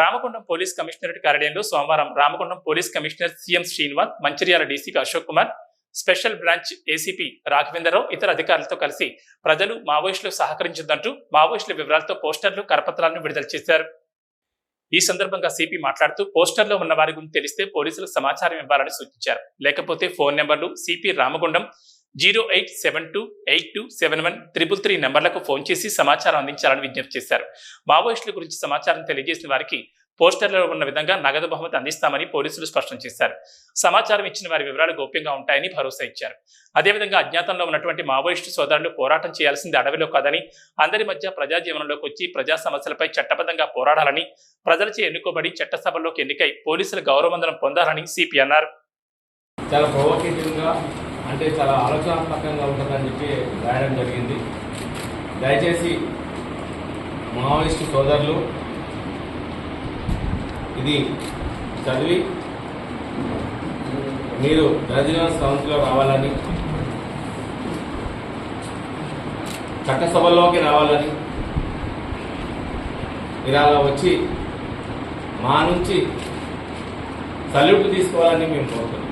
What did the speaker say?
Ramagundam police commissionerate కార్యాలయంలో సోమవారం Ramagundam police commissioner CM Srinivas Mancherial DCP Ashok Kumar special branch ACP Raghavendra Rao ఇతర అధికారులతో కలిసి ప్రజలు మావోయిస్టులు సహకరించొద్దంటూ మావోయిస్టుల వివరాలతో పోస్టర్లు కరపత్రాలను విడుదల చేశారు. ఈ సందర్భంగా సిపి మాట్లాడుతూ పోస్టర్లో ఉన్న వారి గురించి తెలిస్తే పోలీసులకు సమాచారం ఇవ్వాలని సూచించారు. లేకపోతే ఫోన్ నెంబర్లు CP Ramagundam zero eight seven two eight two seven one triple three నెంబర్లకు ఫోన్ చేసి సమాచారం అందించాలని విజ్ఞప్తి చేశారు. మావోయిస్టుల గురించి సమాచారం తెలియజేసిన వారికి పోస్టర్లో ఉన్న విధంగా నగదు బహుమతి అందిస్తామని పోలీసులు స్పష్టం చేశారు. సమాచారం ఇచ్చిన వారి వివరాలు గోప్యంగా ఉంటాయని భరోసా ఇచ్చారు. అదేవిధంగా అజ్ఞాతంలో ఉన్నటువంటి మావోయిస్టు సోదరులు పోరాటం చేయాల్సింది అడవిలో కాదని అందరి మధ్య ప్రజా జీవనంలోకి వచ్చి ప్రజా సమస్యలపై చట్టబద్ధంగా పోరాడాలని ప్రజలచే ఎన్నుకోబడి చట్టసభల్లోకి ఎన్నికై పోలీసుల గౌరవవందనం పొందాలని సిపి అన్నారు చాలా అంటే చాలా ఆలోచనాత్మకంగా ఉంటుందని చెప్పి రాయడం జరిగింది. దయచేసి మావోయిస్టు సోదరులు ఇది చదివి మీరు జనజీవన సంస్థలో రావాలని చట్టసభల్లోకి రావాలని మీరు అలా వచ్చి మా నుంచి సల్యూట్ తీసుకోవాలని మేము కోరుతున్నాం.